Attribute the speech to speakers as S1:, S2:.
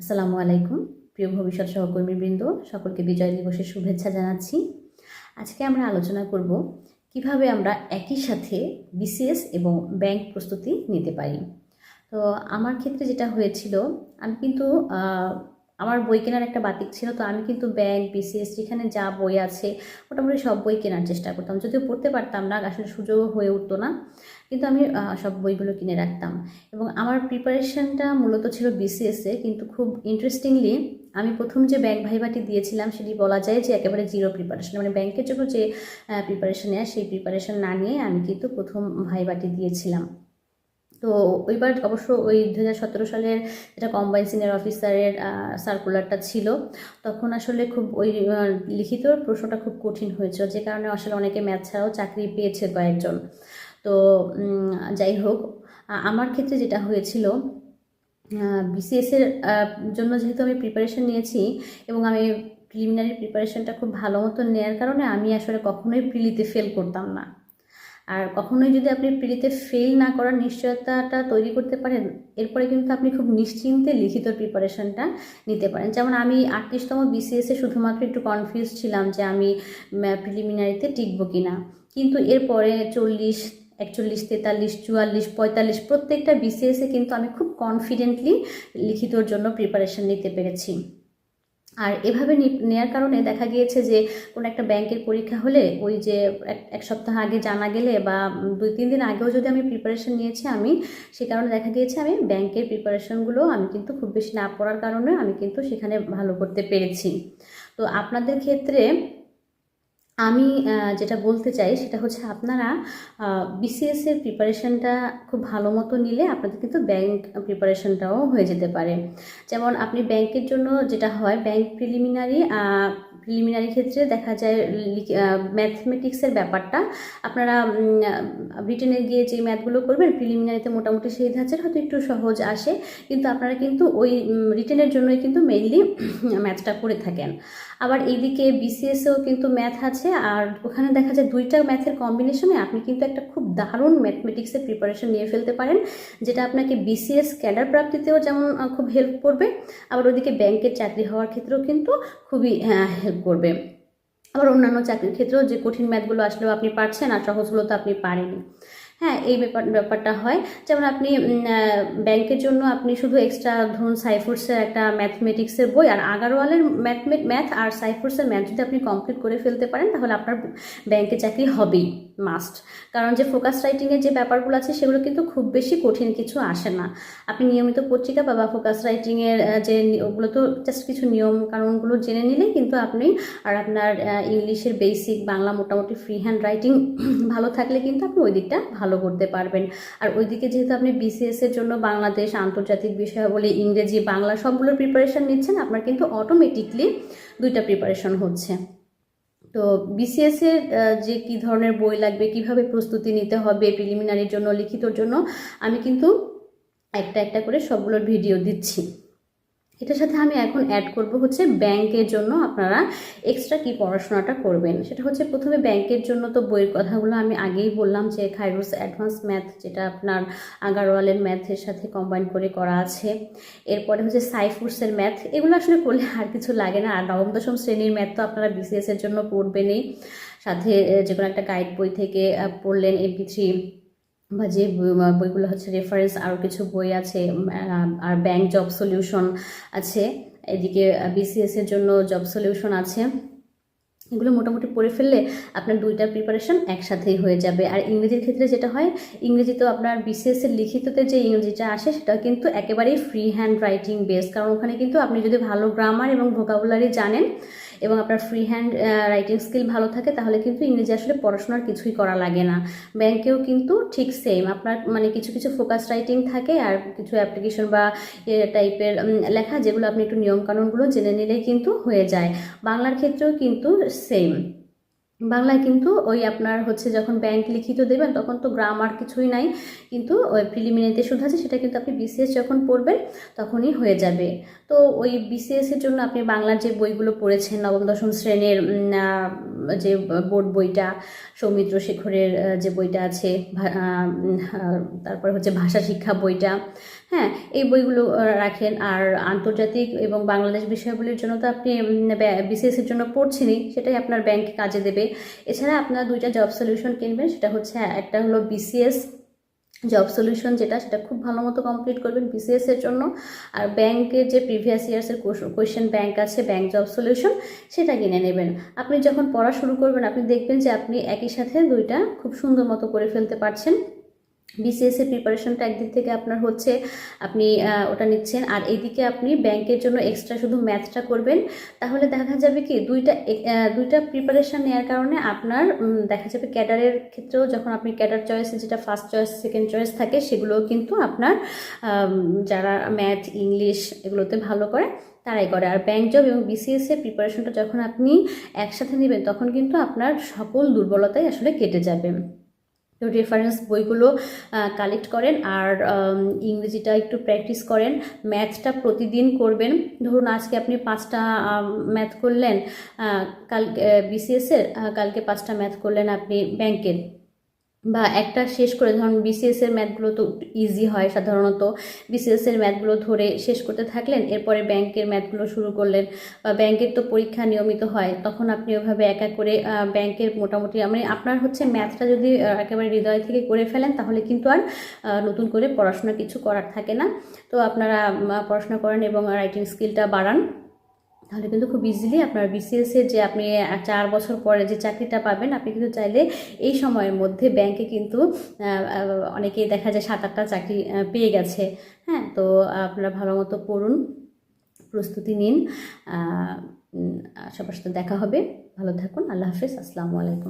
S1: আসসালামু আলাইকুম, প্রিয় ভবিষ্যৎ সহকর্মীবৃন্দ, সকলকে বিজয় দিবসের শুভেচ্ছা জানাচ্ছি। আজকে আমরা আলোচনা করব কীভাবে আমরা একই সাথে বিসিএস এবং ব্যাংক প্রস্তুতি নিতে পারি। তো আমার ক্ষেত্রে যেটা হয়েছিল, আমি কিন্তু আমার বই কেনার একটা বাতিক ছিল, তো আমি কিন্তু ব্যাংক বিসিএস যেখানে যা বই আছে, মোটামুটি সব বই কেনার চেষ্টা করতাম। যদিও পড়তে পারতাম না, আসলে সুযোগও হয়ে উঠতো না, কিন্তু আমি সব বইগুলো কিনে রাখতাম। এবং আমার প্রিপারেশনটা মূলত ছিল বিসিএসে কিন্তু খুব ইন্টারেস্টিংলি আমি প্রথম যে ব্যাংক ভাইবাটি দিয়েছিলাম, সেটি বলা যায় যে একেবারে জিরো প্রিপারেশন মানে ব্যাংকের জন্য যে প্রিপারেশন নেয় সেই প্রিপারেশন না নিয়ে আমি কিন্তু প্রথম ভাইবাটি দিয়েছিলাম। তো ওইবার অবশ্য ওই দু হাজার সতেরো সালের যেটা কম্বাইন সিনিয়র অফিসারের সার্কুলারটা ছিল, তখন আসলে খুব ওই লিখিত প্রশ্নটা খুব কঠিন হয়েছিল, যে কারণে আসলে অনেকে ম্যাথ ছাড়াও চাকরি পেয়েছে কয়েকজন। তো যাই হোক আমার ক্ষেত্রে যেটা হয়েছিল বিসিএসের জন্য যেহেতু আমি প্রিপারেশন নিয়েছি এবং আমি প্রিলিমিনারি প্রিপারেশনটা খুব ভালো মতো নেওয়ার কারণে আমি আসলে কখনোই প্রিলিতে ফেল করতাম না। আর কখনোই যদি আপনি প্রিলিতে ফেল না করার নিশ্চয়তাটা তৈরি করতে পারেন, এরপরে কিন্তু আপনি খুব নিশ্চিন্তে লিখিত প্রিপারেশনটা নিতে পারেন। যেমন আমি আটত্রিশতম বিসিএসে শুধুমাত্র একটু কনফিউজ ছিলাম যে আমি প্রিলিমিনারিতে টিকবো কিনা। কিন্তু এরপরে চল্লিশ, একচল্লিশ, তেতাল্লিশ, চুয়াল্লিশ, পঁয়তাল্লিশ প্রত্যেকটা বিসিএসে কিন্তু আমি খুব কনফিডেন্টলি লিখিতর জন্য প্রিপারেশন নিতে পেরেছি। আর এভাবে নেয়ার কারণে দেখা গিয়েছে যে কোনো একটা ব্যাংকের পরীক্ষা হলে ওই যে এক সপ্তাহ আগে জানা গেলে বা দুই, তিন দিন আগেও যদি আমি প্রিপারেশন নিয়েছি আমি, সে কারণে দেখা গিয়েছে আমি ব্যাংকের প্রিপারেশনগুলো আমি কিন্তু খুব বেশি না পড়ার কারণে আমি কিন্তু সেখানে ভালো করতে পেরেছি। তো আপনাদের ক্ষেত্রে আমি যেটা বলতে চাই সেটা হচ্ছে আপনারা বিসিএস এর প্রিপারেশনটা খুব ভালো মতো নিলে আপনাদের কিন্তু ব্যাংক প্রিপারেশনটাও হয়ে যেতে পারে। যেমন আপনি ব্যাংকের জন্য যেটা হয় ব্যাংক প্রিলিমিনারি প্রিলিমিনারি ক্ষেত্রে দেখা যায় ম্যাথমেটিক্সের ব্যাপারটা। আপনারা ব্রিটেনে গিয়ে যে ম্যাথগুলো করবেন প্রিলিমিনারিতে মোটামুটি সেই ধাঁচের হয়তো একটু সহজ আসে। কিন্তু আপনারা কিন্তু ওই রিটেনের জন্যই কিন্তু মেইনলি ম্যাথটা করে থাকেন। আবার এইদিকে বিসিএসেও কিন্তু ম্যাথ আছে। আর ওখানে দেখা যায় দুইটা ম্যাথের কম্বিনেশনে আপনি কিন্তু একটা খুব দারুণ ম্যাথমেটিক্সের প্রিপারেশন নিয়ে ফেলতে পারেন। যেটা আপনাকে বিসিএস ক্যাডার প্রাপ্তিতেও যেমন খুব হেল্প করবে। আবার ওদিকে ব্যাংকের চাকরি হওয়ার ক্ষেত্রেও কিন্তু খুবই হেল্প করবে। আবার অন্যান্য চাকরির ক্ষেত্রেও যে কঠিন ম্যাথগুলো আসলেও আপনি পারছেন আর সহজগুলো তো আপনি পারেনই। হ্যাঁ এই ব্যাপার, ব্যাপারটা হয়। যেমন আপনি ব্যাংকের জন্য আপনি শুধু এক্সট্রা ধরুন সাইফোর্সের একটা ম্যাথমেটিক্সের বই আর আগারওয়ালের ম্যাথমে ম্যাথ আর সাইফোর্সের ম্যাথ যদি আপনি কমপ্লিট করে ফেলতে পারেন, তাহলে আপনার ব্যাংকে চাকরি হবেই মাস্ট কারণ যে ফোকাস রাইটিংয়ের যে ব্যাপারগুলো আছে, সেগুলো কিন্তু খুব বেশি কঠিন কিছু আসে না। আপনি নিয়মিত পত্রিকা বা ফোকাস রাইটিংয়ের যে ওগুলো তো জাস্ট কিছু নিয়ম কানুনগুলো জেনে নিলেই কিন্তু আপনি আর আপনার ইংলিশের বেসিক বাংলা মোটামুটি ফ্রি হ্যান্ড রাইটিং ভালো থাকলে কিন্তু আপনি ওই দিকটা ভালো করতে পারবেন। আর ওইদিকে যেহেতু আপনি বিসিএস এর জন্য বাংলাদেশ আন্তর্জাতিক বিষয়াবলী, ইংরেজি, বাংলা সবগুলোর প্রিপারেশন নিচ্ছেন, আপনার কিন্তু অটোমেটিকলি দুইটা প্রিপারেশন হচ্ছে। তো বিসিএস এর যে কি ধরনের বই লাগবে, কীভাবে প্রস্তুতি নিতে হবে প্রিলিমিনারির জন্য, লিখিতর জন্য, আমি কিন্তু একটা একটা করে সবগুলোর ভিডিও দিচ্ছি। এটার সাথে আমি এখন অ্যাড করব হচ্ছে ব্যাংকের জন্য আপনারা এক্সট্রা কি পড়াশোনাটা করবেন। সেটা হচ্ছে প্রথমে ব্যাংকের জন্য তো বইয়ের কথাগুলো আমি আগেই বললাম যে খাইরুস অ্যাডভান্স ম্যাথ যেটা আপনার আগারওয়ালের ম্যাথের সাথে কম্বাইন করে করা আছে। এরপরে হচ্ছে সাইফুডসের ম্যাথ এগুলো আসলে করলে আর কিছু লাগে না। আর নবম, দশম শ্রেণির ম্যাথ তো আপনারা বিসিএসের জন্য পড়বেনই। সাথে যে কোনো একটা গাইড বই থেকে পড়লেন এমপি থ্রি বা যে বইগুলো হচ্ছে রেফারেন্স আরও কিছু বই আছে আর ব্যাংক জব সলিউশন আছে, এদিকে বিসিএস এর জন্য জব সলিউশন আছে। এগুলো মোটামুটি পড়ে ফেললে আপনার দুইটা প্রিপারেশন একসাথেই হয়ে যাবে। আর ইংরেজির ক্ষেত্রে যেটা হয় ইংরেজি তো আপনার বিসিএস এর লিখিততে যে ইংরেজিটা আসে, সেটা কিন্তু একেবারেই ফ্রি হ্যান্ড রাইটিং বেস কারণ ওখানে কিন্তু আপনি যদি ভালো গ্রামার এবং ভোকাবুলারি জানেন এবং আপনার ফ্রি হ্যান্ড রাইটিং স্কিল ভালো থাকে, তাহলে কিন্তু ইংরেজি আসলে পড়াশোনার কিছুই করা লাগে না। ব্যাংকেও কিন্তু ঠিক সেম আপনার মানে কিছু কিছু ফোকাস রাইটিং থাকে আর কিছু অ্যাপ্লিকেশন বা টাইপের লেখা যেগুলো আপনি একটু নিয়মকানুনগুলো জেনে নিলেই কিন্তু হয়ে যায়। বাংলার ক্ষেত্রেও কিন্তু সেম বাংলায় কিন্তু ওই আপনার হচ্ছে যখন ব্যাংক লিখিত দেবেন, তখন তো গ্রামার কিছুই নাই। কিন্তু ওই প্রিলিমিনারিতে শুধু আছে, সেটা কিন্তু আপনি বিসিএস যখন পড়বেন, তখনই হয়ে যাবে। তো ওই বিসিএস এর জন্য আপনি বাংলার যে বইগুলো পড়েছেন, নবম, দশম শ্রেণির যে বোর্ড বইটা, সৌমিত্র শেখরের যে বইটা আছে তারপরে হচ্ছে ভাষা শিক্ষা বইটা হ্যাঁ এই বইগুলো রাখেন। আর আন্তর্জাতিক এবং বাংলাদেশ বিষয়গুলির জন্য তো আপনি বিসিএসের জন্য পড়ছেনই, সেটাই আপনার ব্যাংক কাজে দেবে। এছাড়া আপনার দুইটা জব সলিউশন কিনবেন, সেটা হচ্ছে, একটা হলো বিসিএস জব সলিউশন যেটা, সেটা খুব ভালো মতো কমপ্লিট করবেন বিসিএসের জন্য। আর ব্যাংকের যে প্রিভিয়াস ইয়ার্সের কোয়েশ্চেন ব্যাংক আছে ব্যাংক জব সলিউশন সেটা কিনে নেবেন। আপনি যখন পড়া শুরু করবেন, আপনি দেখবেন যে আপনি একই সাথে দুইটা খুব সুন্দর মতো করে ফেলতে পারছেন। বিসিএস এর প্রিপারেশনটা একদিক থেকে আপনার হচ্ছে, আপনি ওটা নিচ্ছেন। আর এইদিকে আপনি ব্যাংকের জন্য এক্সট্রা শুধু ম্যাথটা করবেন। তাহলে দেখা যাবে কি, দুইটা দুইটা প্রিপারেশন নেওয়ার কারণে আপনার দেখা যাবে ক্যাডারের ক্ষেত্রেও যখন আপনি ক্যাডার চয়েসে যেটা ফার্স্ট চয়েস সেকেন্ড চয়েস থাকে, সেগুলোও কিন্তু আপনার যারা ম্যাথ ইংলিশ এগুলোতে ভালো করে, তারাই করে। আর ব্যাংক জব এবং বিসিএস এর প্রিপারেশনটা যখন আপনি একসাথে নেবেন, তখন কিন্তু আপনার সকল দুর্বলতাই আসলে কেটে যাবে। রেফারেন্স বইগুলো কালেক্ট করেন আর ইংরেজিটা একটু প্র্যাকটিস করেন। ম্যাথটা প্রতিদিন করবেন। ধরুন আজকে আপনি পাঁচটা ম্যাথ করলেন কাল বিসিএসের কালকে পাঁচটা ম্যাথ করলেন আপনি ব্যাংকের বা একটা শেষ করে, ধরুন বিসিএস এর ম্যাথগুলো তো ইজি হয় সাধারণত। বিসিএস এর ম্যাথগুলো ধরে শেষ করতে থাকলেন, এরপরে ব্যাংকের ম্যাথগুলো শুরু করলেন বা ব্যাংকের তো পরীক্ষা নিয়মিত হয়, তখন আপনি ওইভাবে একা করে ব্যাংকের মোটামুটি মানে আপনার হচ্ছে ম্যাথটা যদি একেবারে হৃদয় থেকে করে ফেলেন, তাহলে কিন্তু আর নতুন করে পড়াশোনা কিছু করার থাকে না। তো আপনারা পড়াশোনা করেন এবং রাইটিং স্কিলটা বাড়ান। তাহলে কিন্তু খুব ইজিলি আপনার বিসিএসের যে আপনি চার বছর পরে যে চাকরিটা পাবেন, আপনি কিন্তু চাইলে এই সময়ের মধ্যে ব্যাংকে কিন্তু অনেকেই দেখা যায় সাত, আটটা চাকরি পেয়ে গেছে। হ্যাঁ তো আপনারা ভালো মতো পড়ুন, প্রস্তুতি নিন সবার সাথে দেখা হবে। ভালো থাকুন, আল্লাহ হাফিজ, আসসালামু আলাইকুম।